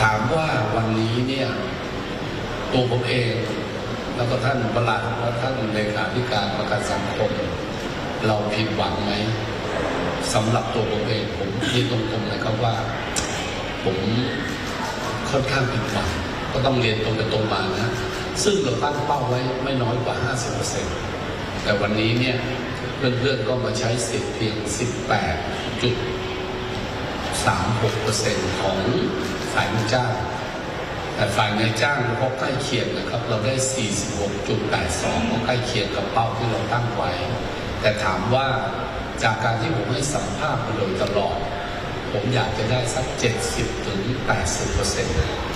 ถามว่าวันนี้เนี่ยตัวผมเอง แล้วก็ท่านประหลัดและท่านเลขาธิการประกันสังคมเราผิดหวังไหมสำหรับตัวผมเองผมยืนตรงๆนะครับว่า ผมค่อนข้างผิดหวังก็ต้องเรียนตรงไปตรงมานะซึ่งเราตั้งเป้าไว้ไม่น้อยกว่า 50%แต่วันนี้เนี่ยเพื่อนๆก็มาใช้สิทธิ์เพียง 18.36%ของ ฝ่ายลูกจ้างแต่ฝ่ายนายจ้างก็ใกล้เคียงนะครับ เราได้ 46.82ก็ใกล้เคียงกับเป้าที่เราตั้งไว้ แต่ถามว่าจากการที่ผมให้สัมภาษณ์มาโดยตลอด ผมอยากจะได้สัก 70ถึง80%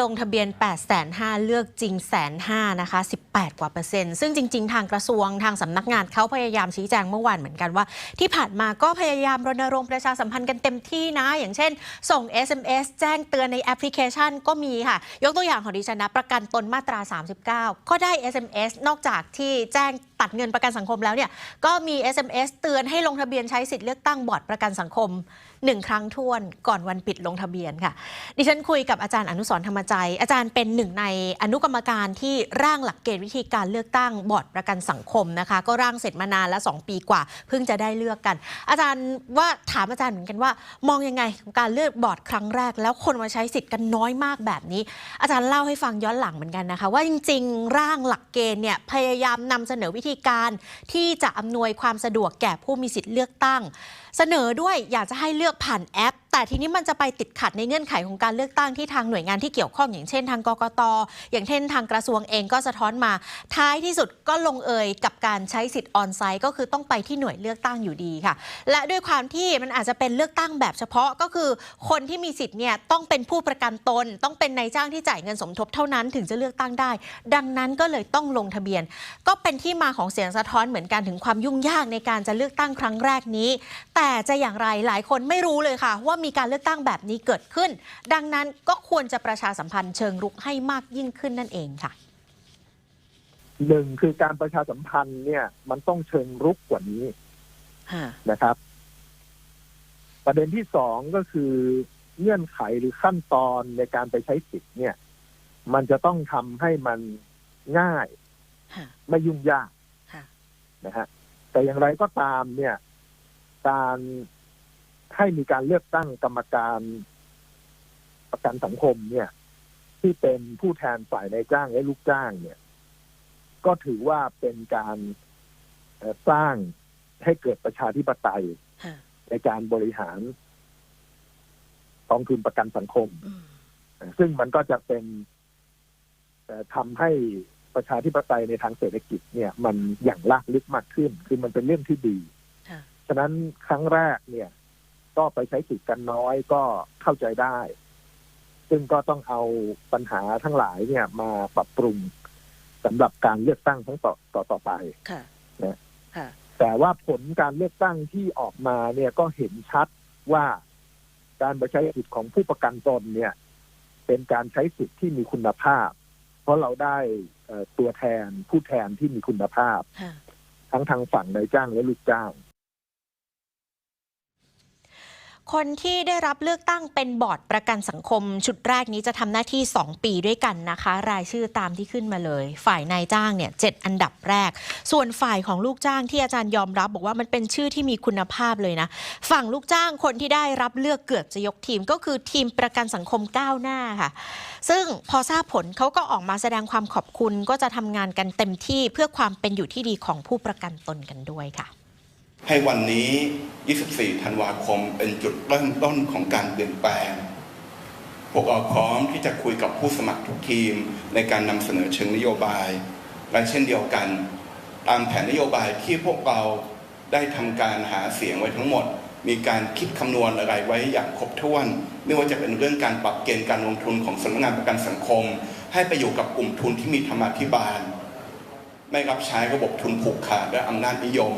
ลงทะเบียน 8 5 0 0 0เลือกจริงแสนห้านะคะ 18 กว่าเปอร์เซ็นต์ ซึ่งจริง ๆ ทางกระทรวงทางสำนักงานเขาพยายามชี้แจงเมื่อวานเหมือนกันว่า ที่ผ่านมาก็พยายามรณรงค์ประชาสัมพันธ์กันเต็มที่นะ อย่างเช่น ส่ง SMS แจ้งเตือนในแอปพลิเคชันก็มีค่ะ ยกตัวอย่างของดิฉันนะ ประกันตนมาตรา 39 ก็ได้ SMS นอกจากที่แจ้งตัดเงินประกันสังคมแล้วเนี่ยก็มี SMS เตือนให้ลงทะเบียนใช้สิทธิ์เลือกตั้งบอร์ดประกันสังคมหนึ่งครั้งท้วนก่อนวันปิดลงทะเบียนค่ะ ดิฉันคุยกับอาจารย์อนุสรธรรมใจ อาจารย์เป็นหนึ่งในอนุกรรมการที่ร่างหลักเกณฑ์วิธีการเลือกตั้งบอร์ดประกันสังคมนะคะ ก็ร่างเสร็จมานานแล้ว2ปีกว่า เพิ่งจะได้เลือกกัน อาจารย์ว่าถามอาจารย์เหมือนกันว่า มองยังไงกับการเลือกบอร์ดครั้งแรก แล้วคนมาใช้สิทธิ์กันน้อยมากแบบนี้ อาจารย์เล่าให้ฟังย้อนหลังเหมือนกันนะคะ ว่าจริง ๆ ร่างหลักเกณฑ์เนี่ยพยายามนำเสนอวิธีการที่จะอำนวยความสะดวกแก่ผู้มีสิทธิ์เลือกตั้ง เสนอด้วยอยากจะให้เลือกผ่านแอป แต่ทีนี้มันจะไปติดขัดในเงื่อนไขของการเลือกตั้งที่ทางหน่วยงานที่เกี่ยวข้องอย่างเช่นทางกกตอย่างเช่นทางกระทรวงเองก็สะท้อนมา ท้ายที่สุดก็ลงเอยกับการใช้สิทธิ์ออนไซต์ก็คือต้องไปที่หน่วยเลือกตั้งอยู่ดีค่ะ และด้วยความที่มันอาจจะเป็นเลือกตั้งแบบเฉพาะก็คือ คนที่มีสิทธิ์เนี่ยต้องเป็นผู้ประกันตน ต้องเป็นนายจ้างที่จ่ายเงินสมทบเท่านั้นถึงจะเลือกตั้งได้ ดังนั้นก็เลยต้องลงทะเบียน ก็เป็นที่มาของเสียงสะท้อนเหมือนกันถึงความยุ่งยากในการจะเลือกตั้งครั้งแรกนี้ แต่จะอย่างไรหลายคนไม่รู้เลยค่ะว่ามีการเลือกตั้งแบบนี้เกิดขึ้น ดังนั้นก็ควรจะประชาสัมพันธ์เชิงรุกให้มากยิ่งขึ้นนั่นเองค่ะหนึ่งคือการประชาสัมพันธ์เนี่ย มันต้องเชิงรุกกว่านี้นะครับ ประเด็นที่สองก็คือเงื่อนไขหรือขั้นตอนในการไปใช้สิทธิ์เนี่ย มันจะต้องทำให้มันง่ายค่ะไม่ยุ่งยากค่ะนะฮะแต่อย่างไรก็ตามเนี่ย การ ให้มีการเลือกตั้งกรรมการประกันสังคมเนี่ย ที่เป็นผู้แทนฝ่ายนายจ้างและลูกจ้างเนี่ย ก็ถือว่าเป็นการเอ่อสร้างให้เกิดประชาธิปไตยค่ะในการบริหารกองทุนประกันสังคมอืมซึ่งมันก็จะเป็นเอ่อทำให้ประชาธิปไตยในทางเศรษฐกิจเนี่ย มันอย่างลากลึกมากขึ้น คือมันเป็นเรื่องที่ดีค่ะฉะนั้นครั้งแรกเนี่ย ก็ไปใช้สิทธิ์กันน้อยก็เข้าใจได้ ซึ่งก็ต้องเอาปัญหาทั้งหลายเนี่ย มาปรับปรุงสำหรับการเลือกตั้งทั้งต่อต่อต่อไปค่ะนะค่ะแต่ว่าผลการเลือกตั้งที่ออกมาเนี่ยก็เห็นชัดว่าการไปใช้สิทธิ์ของผู้ประกันตนเนี่ย เป็นการใช้สิทธิ์ที่มีคุณภาพ เพราะเราได้เอ่อตัวแทนผู้แทนที่มีคุณภาพค่ะทั้งทางฝั่งนายจ้างและลูกจ้าง คนที่ได้รับเลือกตั้งเป็นบอร์ดประกันสังคม ชุดแรกนี้จะทำหน้าที่ 2 ปีด้วยกันนะคะ รายชื่อตามที่ขึ้นมาเลย ฝ่ายนายจ้างเนี่ยเอันดับแรก ส่วนฝ่ายของลูกจ้างที่อาจารย์ยอมรับ บอกว่ามันเป็นชื่อที่มีคุณภาพเลยนะ ฝั่งลูกจ้างคนที่ได้รับเลือกเกือบจะยกทีมก็คือทีมประกันสังคมก้าวหน้าค่ะ ซึ่งพอทราบผลเขาก็ออกมาแสดงความขอบคุณก็จะทำงานกันเต็มที่เพื่อความเป็นอยู่ที่ดีของผู้ประกันตนกันด้วยค่ะ ให้วันนี้ 24 ธันวาคมเป็นจุดเริ่มต้นของการเปลี่ยนแปลง พวกเราพร้อมที่จะคุยกับผู้สมัครทุกทีมในการนำเสนอเชิงนโยบาย และเช่นเดียวกัน ตามแผนนโยบายที่พวกเราได้ทำการหาเสียงไว้ทั้งหมด มีการคิดคำนวณอะไรไว้อย่างครบถ้วน ไม่ว่าจะเป็นเรื่องการปรับเกณฑ์การลงทุนของสำนักงานประกันสังคม ให้ไปอยู่กับกลุ่มทุนที่มีธรรมาภิบาล ไม่รับใช้ระบบทุนผูกขาดและอำนาจนิยม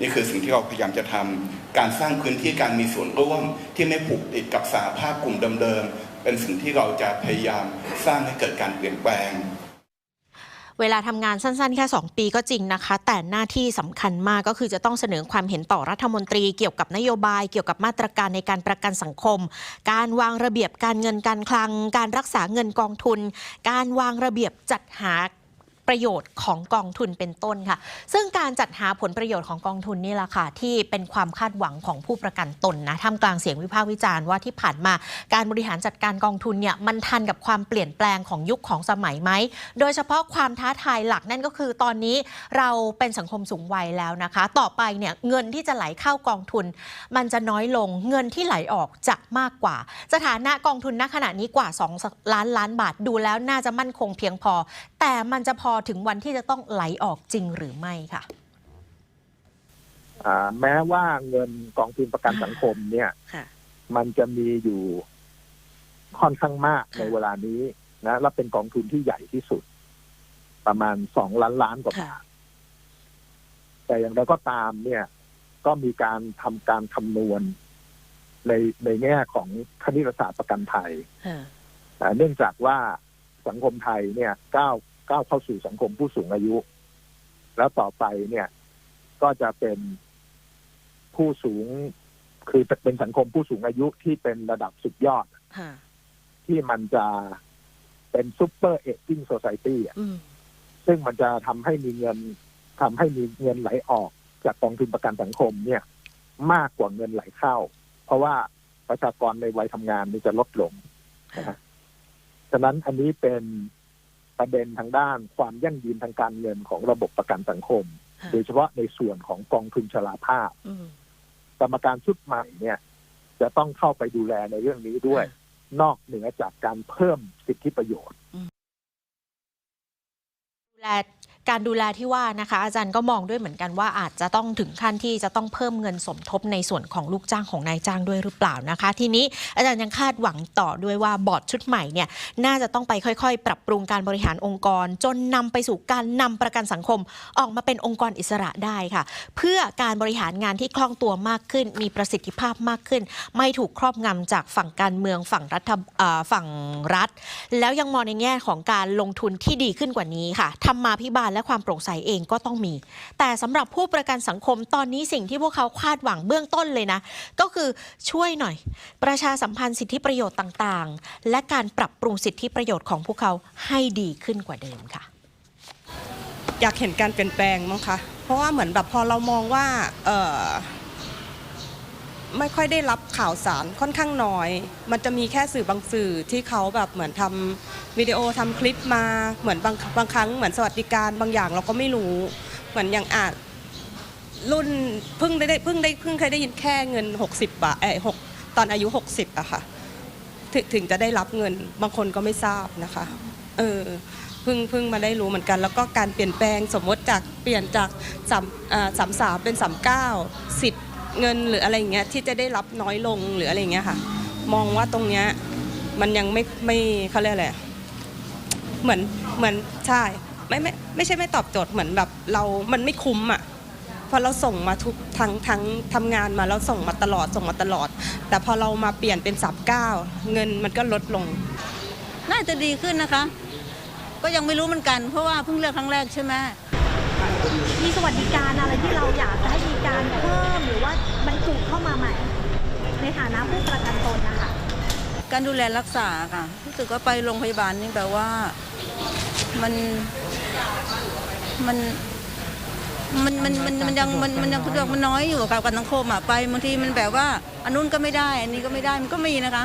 นี่คือสิ่งที่เราพยายามจะทำการสร้างพื้นที่การมีส่วนร่วมที่ไม่ผูกติดกับสาภาพกลุ่มเดิมๆเป็นสิ่งที่เราจะพยายามสร้างให้เกิดการเปลี่ยนแปลงเวลาทำงานสั้นๆ แค่ 2 ปีก็จริงนะคะ แต่หน้าที่สำคัญมากก็คือจะต้องเสนอความเห็นต่อรัฐมนตรี เกี่ยวกับนโยบาย เกี่ยวกับมาตรการในการประกันสังคม การวางระเบียบการเงินการคลัง การรักษาเงินกองทุน การวางระเบียบจัดหา ประโยชน์ของกองทุนเป็นต้นค่ะ ซึ่งการจัดหาผลประโยชน์ของกองทุนนี่แหละค่ะที่เป็นความคาดหวังของผู้ประกันตนนะท่ามกลางเสียงวิพากษ์วิจารณ์ว่าที่ผ่านมาการบริหารจัดการกองทุนเนี่ยมันทันกับความเปลี่ยนแปลงของยุคของสมัยไหม โดยเฉพาะความท้าทายหลักนั่นก็คือตอนนี้เราเป็นสังคมสูงวัยแล้วนะคะ ต่อไปเนี่ยเงินที่จะไหลเข้ากองทุน มันจะน้อยลงเงินที่ไหลออกจะมากกว่า สถานะกองทุนณขณะนี้กว่า 2 ล้านล้านบาทดูแล้วน่าจะมั่นคงเพียงพอ แต่มันจะพอถึงวันที่จะต้องไหลออกจริงหรือไม่ค่ะอ่าแม้ว่าเงินกองทุนประกันสังคมเนี่ย ค่ะ มันจะมีอยู่ค่อนข้างมากค่ะในเวลานี้นะและเป็นกองทุนที่ใหญ่ที่สุด ประมาณสองล้านล้านกว่าบาทแต่อย่างไรก็ตามเนี่ย ก็มีการทำการคำนวณในในแง่ของคณิตศาสตร์ประกันภัยอ่าเนื่องจากว่าสังคมไทยเนี่ยก้าว ก้าวเข้าสู่สังคมผู้สูงอายุ แล้วต่อไปเนี่ยก็จะเป็นผู้สูง คือเป็นสังคมผู้สูงอายุที่เป็นระดับสุดยอด ที่มันจะเป็นซูเปอร์เอจจิ้งโซซ i ตี้ซึ่งมันจะทำให้มีเงินทำให้มีเงินไหลออกจากกองทุนประกันสังคมเนี่ย มากกว่าเงินไหลเข้า เพราะว่าประชากรในวัยทำงานนี่จะลดลงนะฮะฉะนั้นอันนี้เป็น ประเด็นทางด้านความยั่งยืนทางการเงินของระบบประกันสังคม โดยเฉพาะในส่วนของกองทุนชราภาพกรรมการชุดใหม่เนี่ย จะต้องเข้าไปดูแลในเรื่องนี้ด้วย นอกเหนือจากการเพิ่มสิทธิประโยชน์ดูแล การดูแลที่ว่านะคะ อาจารย์ก็มองด้วยเหมือนกันว่าอาจจะต้องถึงขั้นที่จะต้องเพิ่มเงินสมทบในส่วนของลูกจ้างของนายจ้างด้วยหรือเปล่านะคะ ทีนี้อาจารย์ยังคาดหวังต่อด้วยว่าบอร์ดชุดใหม่เนี่ยน่าจะต้องไปค่อยๆ ปรับปรุงการบริหารองค์กร จนนำไปสู่การนำประกันสังคม ออกมาเป็นองค์กรอิสระได้ค่ะ เพื่อการบริหารงานที่คล่องตัวมากขึ้น มีประสิทธิภาพมากขึ้น ไม่ถูกครอบงำจากฝั่งการเมืองฝั่งรัฐฝั่งรัฐ แล้วยังมองในแง่ของการลงทุนที่ดีขึ้นกว่านี้ค่ะธรรมาพิบาลและความโปร่งใสเองก็ต้องมี แต่สำหรับผู้ประกันสังคมตอนนี้สิ่งที่พวกเขาคาดหวังเบื้องต้นเลยนะ ก็คือช่วยหน่อย ประชาสัมพันธ์สิทธิประโยชน์ต่างๆ และการปรับปรุงสิทธิประโยชน์ของพวกเขาให้ดีขึ้นกว่าเดิมค่ะ อยากเห็นการเปลี่ยนแปลงมั้งคะเพราะว่าเหมือนแบบพอเรามองว่าไม่ค่อยได้รับข่าวสารค่อนข้างน้อย มันจะมีแค่สื่อบางสื่อที่เขาแบบเหมือนทำ วิดีโอทำคลิปมาเหมือนบางบางครั้งเหมือนสวัสดิการบางอย่างเราก็ไม่รู้ เหมือนอย่างอาจรุ่นเพิ่งได้เพิ่งได้เพิ่งเคยได้ยินแค่เงิน 60 บาทเออหกตอนอายุ 60อะค่ะถึงถึงจะได้รับเงินบางคนก็ไม่ทราบนะคะเออเพิ่งเพิ่งมาได้รู้เหมือนกัน แล้วก็การเปลี่ยนแปลงสมมติจากเปลี่ยนจากสามสามสามเป็นสามเก้าสิทธิ์เงินหรืออะไรอย่างเงี้ยที่จะได้รับน้อยลงหรืออะไรอย่างเงี้ยค่ะ มองว่าตรงเนี้ยมันยังไม่ไม่เขาเรียกอะไร เหมือนเหมือนใช่ไม่ไม่ไม่ใช่ไม่ตอบโจทย์เหมือนแบบเรา มันไม่คุ้มอะเพราะเราส่งมาทุกทั้งทั้งทำงานมาแล้วส่งมาตลอดส่งมาตลอด แต่พอเรามาเปลี่ยนเป็นสามเก้าเงินมันก็ลดลง น่าจะดีขึ้นนะคะ ก็ยังไม่รู้เหมือนกัน เพราะว่าเพิ่งเลือกครั้งแรกใช่ไหมมีสวัสดิการอะไรที่เราอยากจะให้มีการเพิ่มหรือว่าบรรจุเข้ามาใหม่ ในฐานะผู้ประกันตนนะคะการดูแลรักษาค่ะรู้สึกว่าไปโรงพยาบาลนี่แบบว่า มันมันมันมันมันมันยังมันมันยังคือมันน้อยอยู่กับกันสังคมอะไปบางทีมันแบบว่าอันนู้นก็ไม่ได้ อันนี้ก็ไม่ได้มันก็มีนะคะ